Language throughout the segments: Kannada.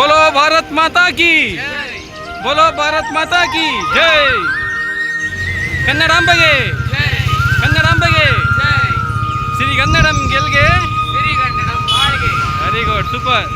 ಭಾರತ್ ಮಾತಾ ಕಿ ಬೋಲೋ ಭಾರತ್ ಮಾತಾ ಕಿ ಜೈ ಕನ್ನಡಾಂಬೆಗೆ ಕನ್ನಡಾಂಬೆಗೆ ಸಿರಿಗನ್ನಡಂ ಗೆಲ್ಗೆ ವೆರಿ ಗುಡ್ ಸೂಪರ್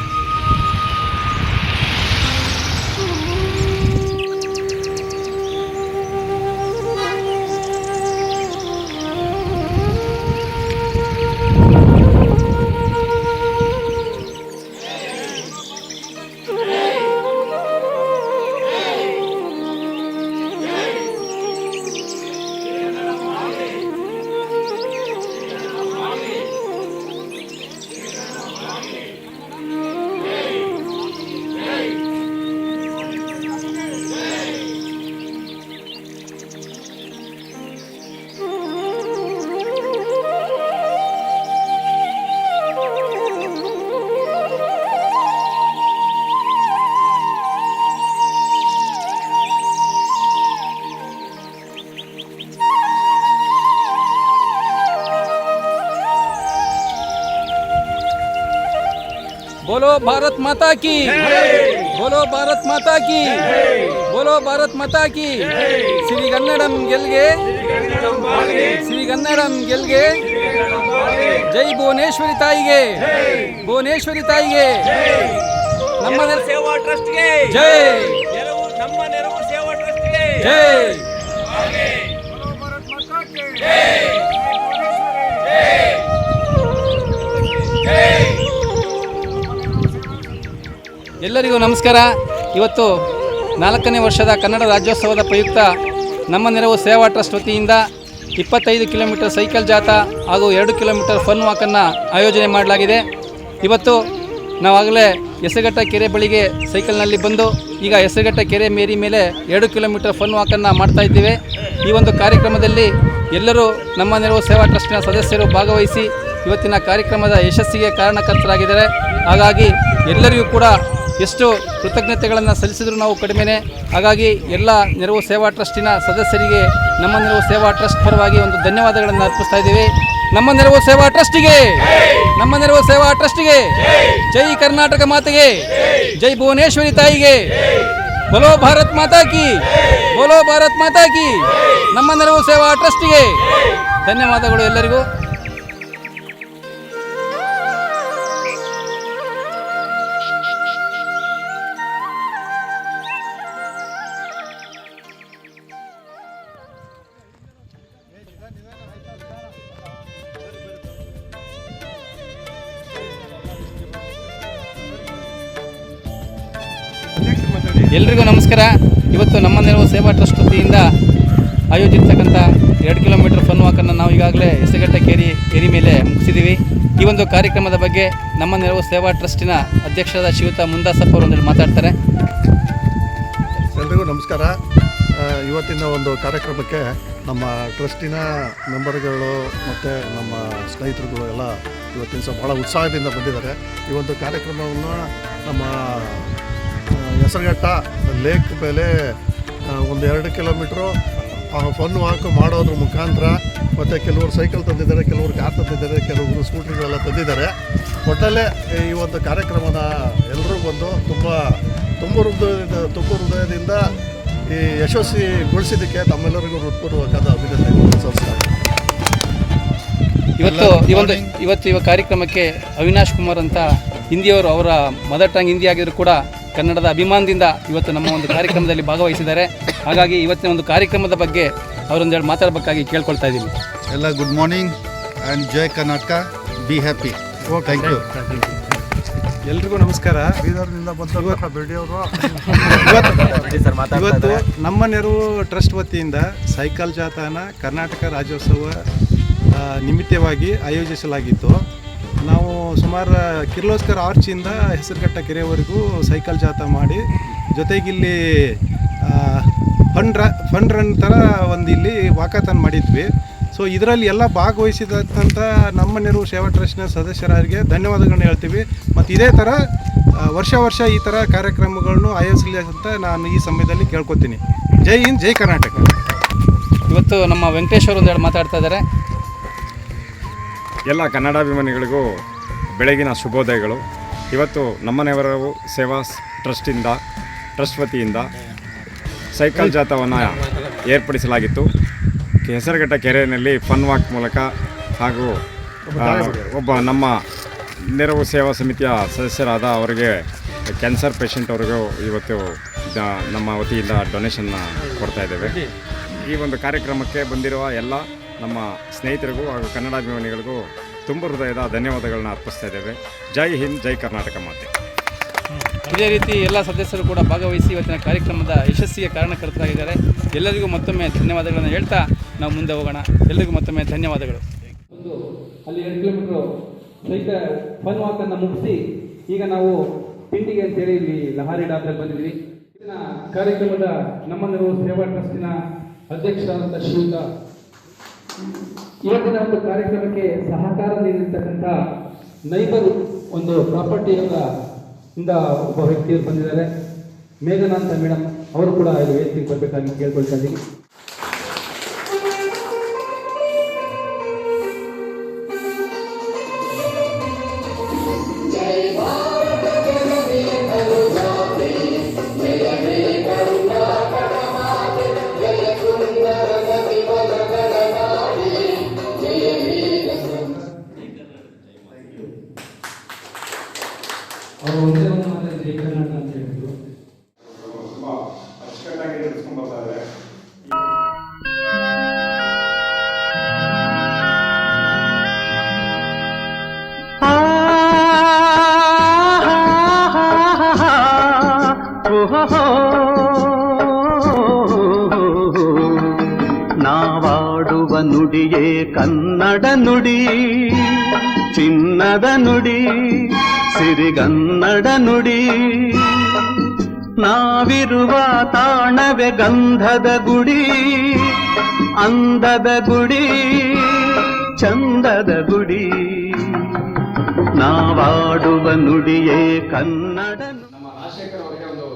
बोलो भारत माता की बोलो भारत माता की बोलो भारत माता की ಸಿರಿಗನ್ನಡಂ ಗೆಲ್ಗೆ ಸಿರಿಗನ್ನಡಂ ಗೆಲ್ಗೆ ಜೈ ಭುವನೇಶ್ವರಿ ತಾಯಿಗೆ ಭುವನೇಶ್ವರಿ ತಾಯಿಗೆ ನಮ್ಮ ನೆಲ- ಸೇವಾ ಟ್ರಸ್ಟ್ಗೆ ಜೈ ನೆರವು ನಮ್ಮ ನೆರವು ಸೇವಾ ಟ್ರಸ್ಟ್ಗೆ ಜೈ ಎಲ್ಲರಿಗೂ ನಮಸ್ಕಾರ. ಇವತ್ತು ನಾಲ್ಕನೇ ವರ್ಷದ ಕನ್ನಡ ರಾಜ್ಯೋತ್ಸವದ ಪ್ರಯುಕ್ತ ನಮ್ಮ ನೆರವು ಸೇವಾ ಟ್ರಸ್ಟ್ ವತಿಯಿಂದ ಇಪ್ಪತ್ತೈದು ಕಿಲೋಮೀಟರ್ ಸೈಕಲ್ ಜಾಥಾ ಹಾಗೂ ಎರಡು ಕಿಲೋಮೀಟರ್ ಫನ್ ವಾಕನ್ನು ಆಯೋಜನೆ ಮಾಡಲಾಗಿದೆ. ಇವತ್ತು ನಾವಾಗಲೇ ಹೆಸರುಘಟ್ಟ ಕೆರೆ ಬಳಿಗೆ ಸೈಕಲ್ನಲ್ಲಿ ಬಂದು ಈಗ ಹೆಸರುಘಟ್ಟ ಕೆರೆ ಮೇರಿ ಮೇಲೆ ಎರಡು ಕಿಲೋಮೀಟರ್ ಫನ್ ವಾಕನ್ನು ಮಾಡ್ತಾ ಇದ್ದೇವೆ. ಈ ಒಂದು ಕಾರ್ಯಕ್ರಮದಲ್ಲಿ ಎಲ್ಲರೂ ನಮ್ಮ ನೆರವು ಸೇವಾ ಟ್ರಸ್ಟ್ನ ಸದಸ್ಯರು ಭಾಗವಹಿಸಿ ಇವತ್ತಿನ ಕಾರ್ಯಕ್ರಮದ ಯಶಸ್ಸಿಗೆ ಕಾರಣಕರ್ತರಾಗಿದ್ದಾರೆ. ಹಾಗಾಗಿ ಎಲ್ಲರಿಗೂ ಕೂಡ ಎಷ್ಟು ಕೃತಜ್ಞತೆಗಳನ್ನು ಸಲ್ಲಿಸಿದ್ರು ನಾವು ಕಡಿಮೆನೇ. ಹಾಗಾಗಿ ಎಲ್ಲ ನೆರವು ಸೇವಾ ಟ್ರಸ್ಟಿನ ಸದಸ್ಯರಿಗೆ ನಮ್ಮ ನೆರವು ಸೇವಾ ಟ್ರಸ್ಟ್ ಪರವಾಗಿ ಒಂದು ಧನ್ಯವಾದಗಳನ್ನು ಅರ್ಪಿಸ್ತಾ ಇದ್ದೀವಿ. ನಮ್ಮ ನೆರವು ಸೇವಾ ಟ್ರಸ್ಟಿಗೆ, ನಮ್ಮ ನೆರವು ಸೇವಾ ಟ್ರಸ್ಟಿಗೆ, ಜೈ ಕರ್ನಾಟಕ ಮಾತೆಗೆ, ಜೈ ಭುವನೇಶ್ವರಿ ತಾಯಿಗೆ, ಬೋಲೋ ಭಾರತ್ ಮಾತಾ ಕಿ ಭಾರತ್ ಮಾತಾ ಕಿ ನಮ್ಮ ನೆರವು ಸೇವಾ ಟ್ರಸ್ಟಿಗೆ ಧನ್ಯವಾದಗಳು ಎಲ್ಲರಿಗೂ. ಎಲ್ರಿಗೂ ನಮಸ್ಕಾರ. ಇವತ್ತು ನಮ್ಮ ನೆರವು ಸೇವಾ ಟ್ರಸ್ಟ್ ವತಿಯಿಂದ ಆಯೋಜಿಸ್ತಕ್ಕಂಥ ಎರಡು ಕಿಲೋಮೀಟರ್ ಫನ್ ವಾಕನ್ನು ನಾವು ಈಗಾಗಲೇ ಹೆಸರುಘಟ್ಟ ಕೇರಿ ಕೇರಿ ಮೇಲೆ ಮುಗಿಸಿದ್ದೀವಿ. ಈ ಒಂದು ಕಾರ್ಯಕ್ರಮದ ಬಗ್ಗೆ ನಮ್ಮ ನೆರವು ಸೇವಾ ಟ್ರಸ್ಟಿನ ಅಧ್ಯಕ್ಷರಾದ ಶಿವತ ಮುಂದಾಸಪ್ಪ ಅವರು ಒಂದೆರಡು ಮಾತಾಡ್ತಾರೆ. ಎಲ್ರಿಗೂ ನಮಸ್ಕಾರ. ಇವತ್ತಿನ ಒಂದು ಕಾರ್ಯಕ್ರಮಕ್ಕೆ ನಮ್ಮ ಟ್ರಸ್ಟಿನ ಮೆಂಬರ್ಗಳು ಮತ್ತು ನಮ್ಮ ಸ್ನೇಹಿತರುಗಳು ಎಲ್ಲ ಇವತ್ತಿನ ಸಹ ಭಾಳ ಉತ್ಸಾಹದಿಂದ ಬಂದಿದ್ದಾರೆ. ಈ ಒಂದು ಕಾರ್ಯಕ್ರಮವನ್ನು ನಮ್ಮ ಹೆಸರುಘಟ್ಟ ಲೇಕ್ ಮೇಲೆ ಒಂದು ಎರಡು ಕಿಲೋಮೀಟ್ರು. ಫನ್ ವಾಕ್ ಮಾಡೋದ್ರ ಮುಖಾಂತರ ಮತ್ತು ಕೆಲವರು ಸೈಕಲ್ ತಂದಿದ್ದಾರೆ ಕೆಲವರು ಕಾರ್ ತಂದಿದ್ದಾರೆ ಕೆಲವರು ಸ್ಕೂಟ್ರಿಗಳೆಲ್ಲ ತಂದಿದ್ದಾರೆ. ಒಟ್ಟಲ್ಲೇ ಈ ಒಂದು ಕಾರ್ಯಕ್ರಮದ ಎಲ್ಲರೂ ಬಂದು ತುಂಬ ತುಂಬ ಹೃದಯದಿಂದ ತುಂಬ ಹೃದಯದಿಂದ ಈ ಯಶಸ್ವಿಗೊಳಿಸಿದ್ದಕ್ಕೆ ತಮ್ಮೆಲ್ಲರಿಗೂ ಹೃತ್ಪೂರ್ವಕವಾದ ಅಭಿನಂದನೆ ಸಂಸ್ಕಾರ ಇವತ್ತು ಈ ಒಂದು ಇವತ್ತು ಇವ ಕಾರ್ಯಕ್ರಮಕ್ಕೆ ಅವಿನಾಶ್ ಕುಮಾರ್ ಅಂತ ಹಿಂದಿಯವರು ಅವರ ಮದರ್ ಟಂಗ್ ಹಿಂದಿ ಆಗಿದ್ರು ಕೂಡ ಕನ್ನಡದ ಅಭಿಮಾನದಿಂದ ಇವತ್ತು ನಮ್ಮ ಒಂದು ಕಾರ್ಯಕ್ರಮದಲ್ಲಿ ಭಾಗವಹಿಸಿದ್ದಾರೆ. ಹಾಗಾಗಿ ಇವತ್ತಿನ ಒಂದು ಕಾರ್ಯಕ್ರಮದ ಬಗ್ಗೆ ಅವರೊಂದೆರಡು ಮಾತಾಡಬೇಕಾಗಿ ಕೇಳ್ಕೊಳ್ತಾ ಇದ್ದೀನಿ. ಎಲ್ಲ good morning and Jai Karnataka. Be happy thank you ಎಲ್ರಿಗೂ ನಮಸ್ಕಾರ. ಬೀದರ್ನಿಂದ ಬಂದ ಬೆಳ್ಳಿಯವರು ಇವತ್ತು ನಮ್ಮ ನೆರವು ಟ್ರಸ್ಟ್ ವತಿಯಿಂದ ಸೈಕಲ್ ಜಾಥಾನ ಕರ್ನಾಟಕ ರಾಜ್ಯೋತ್ಸವ ನಿಮಿತ್ತವಾಗಿ ಆಯೋಜಿಸಲಾಗಿತ್ತು. ನಾವು ಸುಮಾರು ಕಿರ್ಲೋಸ್ಕರ್ ಆರ್ಚಿಂದ ಹೆಸರುಘಟ್ಟ ಕೆರೆವರೆಗೂ ಸೈಕಲ್ ಜಾಥಾ ಮಾಡಿ ಜೊತೆಗಿಲ್ಲಿ ಫಂಡ್ ರ ಫನ್ ರನ್ ಥರ ಒಂದು ಇಲ್ಲಿ ವಾಕತನ್ ಮಾಡಿದ್ವಿ. ಸೊ ಇದರಲ್ಲಿ ಎಲ್ಲ ಭಾಗವಹಿಸಿದಂಥ ನಮ್ಮ ನೆರವು ಸೇವಾ ಟ್ರಸ್ಟ್ನ ಸದಸ್ಯರಿಗೆ ಧನ್ಯವಾದಗಳನ್ನ ಹೇಳ್ತೀವಿ. ಮತ್ತು ಇದೇ ಥರ ವರ್ಷ ವರ್ಷ ಈ ಥರ ಕಾರ್ಯಕ್ರಮಗಳನ್ನು ಆಯೋಜಿಸಲಿ ಅಂತ ನಾನು ಈ ಸಮಯದಲ್ಲಿ ಕೇಳ್ಕೊತೀನಿ. ಜೈ ಹಿಂದ್, ಜೈ ಕರ್ನಾಟಕ. ಇವತ್ತು ನಮ್ಮ ವೆಂಕಟೇಶ್ ಅವರು ಒಂದೆರಡು ಮಾತಾಡ್ತಾ ಇದ್ದಾರೆ ಎಲ್ಲ ಕನ್ನಡಾಭಿಮಾನಿಗಳಿಗೂ ಬೆಳಗಿನ ಶುಭೋದಯಗಳು. ಇವತ್ತು ನಮ್ಮ ನೆರವು ಸೇವಾ ಟ್ರಸ್ಟಿಂದ, ಟ್ರಸ್ಟ್ ವತಿಯಿಂದ ಸೈಕಲ್ ಜಾಥಾವನ್ನು ಏರ್ಪಡಿಸಲಾಗಿತ್ತು. ಹೆಸರುಘಟ್ಟ ಕೆರೆಯಲ್ಲಿ ಫನ್ ವಾಕ್ ಮೂಲಕ ಹಾಗೂ ಒಬ್ಬ ನಮ್ಮ ನೆರವು ಸೇವಾ ಸಮಿತಿಯ ಸದಸ್ಯರಾದ ಅವರಿಗೆ ಕ್ಯಾನ್ಸರ್ ಪೇಷಂಟ್ ಅವ್ರಿಗೂ ಇವತ್ತು ನಮ್ಮ ವತಿಯಿಂದ ಡೊನೇಷನ್ನ ಕೊಡ್ತಾ ಇದ್ದೇವೆ. ಈ ಒಂದು ಕಾರ್ಯಕ್ರಮಕ್ಕೆ ಬಂದಿರುವ ಎಲ್ಲ ನಮ್ಮ ಸ್ನೇಹಿತರಿಗೂ ಹಾಗೂ ಕನ್ನಡಾಭಿಮಾನಿಗಳಿಗೂ ತುಂಬ ಹೃದಯದ ಧನ್ಯವಾದಗಳನ್ನ ಅರ್ಪಿಸ್ತಾ ಇದ್ದೇವೆ. ಜೈ ಹಿಂದ್ ಜೈ ಕರ್ನಾಟಕ ಮಾತೆ. ಇದೇ ರೀತಿ ಎಲ್ಲ ಸದಸ್ಯರು ಕೂಡ ಭಾಗವಹಿಸಿ ಇವತ್ತಿನ ಕಾರ್ಯಕ್ರಮದ ಯಶಸ್ಸಿಗೆ ಕಾರಣಕರ್ತರಾಗಿದ್ದಾರೆ. ಎಲ್ಲರಿಗೂ ಮತ್ತೊಮ್ಮೆ ಧನ್ಯವಾದಗಳನ್ನು ಹೇಳ್ತಾ ನಾವು ಮುಂದೆ ಹೋಗೋಣ. ಎಲ್ಲರಿಗೂ ಮತ್ತೊಮ್ಮೆ ಧನ್ಯವಾದಗಳು. ಒಂದು ಅಲ್ಲಿ ಎರಡು ಕಿಲೋಮೀಟರ್ ಸೈಕಲ್ ಫನ್ ವಾಕನ್ನು ಮುಗಿಸಿ ಈಗ ನಾವು ಪಿಂಡಿಗೆ ಅಂತೇಳಿ ಇಲ್ಲಿ ಲಹಾರಿ ಡಾಬ್ದಲ್ಲಿ ಬಂದಿದ್ದೀವಿ. ಇವತ್ತಿನ ಕಾರ್ಯಕ್ರಮದ ನಮ್ಮ ಸೇವಾ ಟ್ರಸ್ಟಿನ ಅಧ್ಯಕ್ಷರಾದಂಥ ಶ್ರೀಯುತ ಇವತ್ತಿನ ಒಂದು ಕಾರ್ಯಕ್ರಮಕ್ಕೆ ಸಹಕಾರ ನೀಡಿರ್ತಕ್ಕಂಥ ನೈಬರ್ ಒಂದು ಪ್ರಾಪರ್ಟಿ ಇಂದ ಒಬ್ಬ ವ್ಯಕ್ತಿಯರು ಬಂದಿದ್ದಾರೆ. ಮೇಘನಾ ಅಂತ ಮೇಡಮ್ ಅವರು ಕೂಡ ಇದು ವೇದಿಕೆಗೆ ಬರಬೇಕಾಗಿ ಕೇಳ್ಕೊಳ್ತಾ ಇದ್ದೀನಿ ನಾವಾಡುವ ನುಡಿಯೇ ಕನ್ನಡ ನುಡಿ ಚಿನ್ನದ ನುಡಿ ಸಿರಿಗನ್ನಡ ನುಡಿ. ನಾವಿರುವ ತಾಣವೆ ಗಂಧದ ಗುಡಿ, ಅಂದದ ಗುಡಿ, ಚಂದದ ಗುಡಿ. ನಾವಾಡುವ ನುಡಿಯೇ ಕನ್ನಡ ಧನ್ಯವಾದಗಳು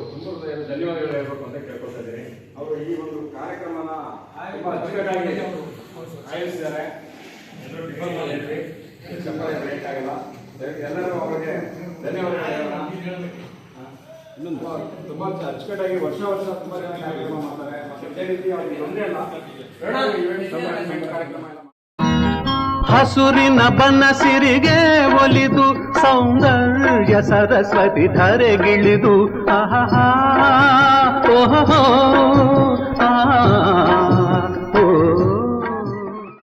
ಎಲ್ಲರೂ ಅವರಿಗೆ ಧನ್ಯವಾದಗಳು ಇನ್ನೊಂದು. ತುಂಬ ಅಚ್ಚುಕಟ್ಟಾಗಿ ವರ್ಷ ವರ್ಷ ತುಂಬಾ ಕಾರ್ಯಕ್ರಮ ಮಾಡ್ತಾರೆ. ಮತ್ತೆ ರೀತಿ ಅವ್ರಿಗೆ ಕಾರ್ಯಕ್ರಮ ಹಸುರಿನ ಬನಸಿರಿಗೆ ಒಲಿದು ಸೌಂದರ್ಯ ಸರಸ್ವತಿ ಧರೆಗಿಳಿದು ಆಹಾ ಓಹೋ ಆ